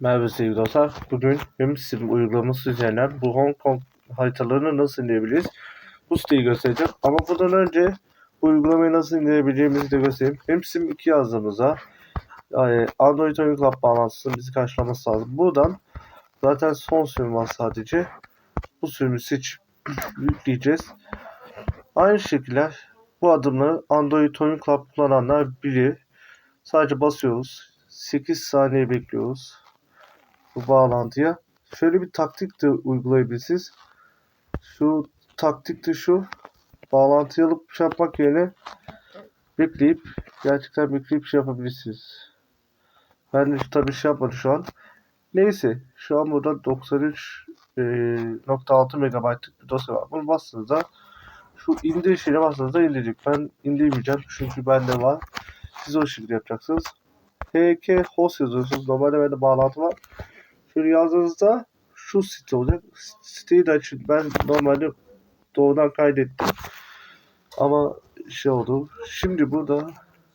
Merhaba sevgili dostlar. Bugün Memsim uygulaması üzerinden bu Hong Kong haritalarını nasıl indirebiliriz? Bu siteyi göstereceğim. Ama bundan önce bu uygulamayı nasıl indirebileceğimizi de göstereyim. Memsim 2 yazdığımızda yani Android oyun club bağlantısının bizi karşılaması lazım. Buradan zaten son sürüm var sadece. Bu sürümü seçip yükleyeceğiz. Aynı şekilde bu adımları Android oyun club kullananlar bilir. Sadece basıyoruz. 8 saniye bekliyoruz bu bağlantıya. Şöyle bir taktik de uygulayabilirsiniz. Şu taktik de şu. Bağlantıyı alıp şey yapmak yerine bekleyip gerçekten bekleyip şey yapabilirsiniz. Ben de tabii şey yapmadım şu an. Neyse şu an burada 93.6 megabaytlık bir dosya var. Bunu bastığınızda şu indir şeyine bastığınızda indirecek. Ben indirmeyeceğim çünkü bende var. Siz o şekilde yapacaksınız. HK host yazıyorsunuz. Normalde bende bağlantı var. Şöyle yazdığınızda şu site olacak. Siteyi de açın. Ben normalde doğrudan kaydettim. Ama şey oldu. Şimdi burada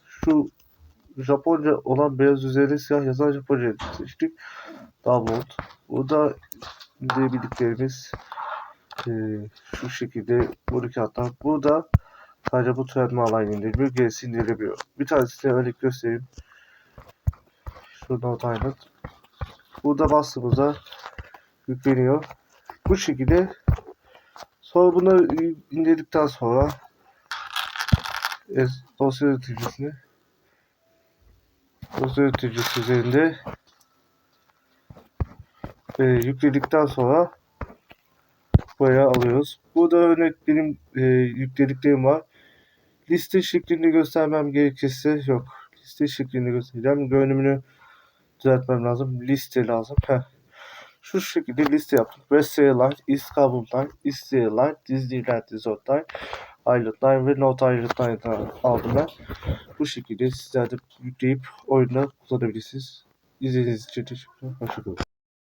şu Japonca olan beyaz üzerine siyah yazan Japonca seçtik. Download. Burada indirebildiklerimiz e, şu şekilde buradaki hatta burada sadece bu türetme alan indiriliyor. Gerisi indirilemiyor. Bir tanesini örnek göstereyim. Şuradan timer. Burada bastığımızda yükleniyor. Bu şekilde sonra bunları indirdikten sonra dosya yöneticisini dosya yöneticisi üzerinde e, yükledikten sonra buraya alıyoruz. Burada örnek benim e, yüklediklerim var. Liste şeklinde göstermem gerekirse yok. Liste şeklinde göstereceğim. Görünümünü düzeltmem lazım. Liste lazım. Heh. Şu şekilde liste yaptım. West Airline, East Kabul Line, East Airline, Disneyland Resort Line, Island Line ve North Island Line'dan aldım ben. Bu şekilde sizler de yükleyip oyunda kullanabilirsiniz. İzlediğiniz için teşekkürler. Hoşçakalın.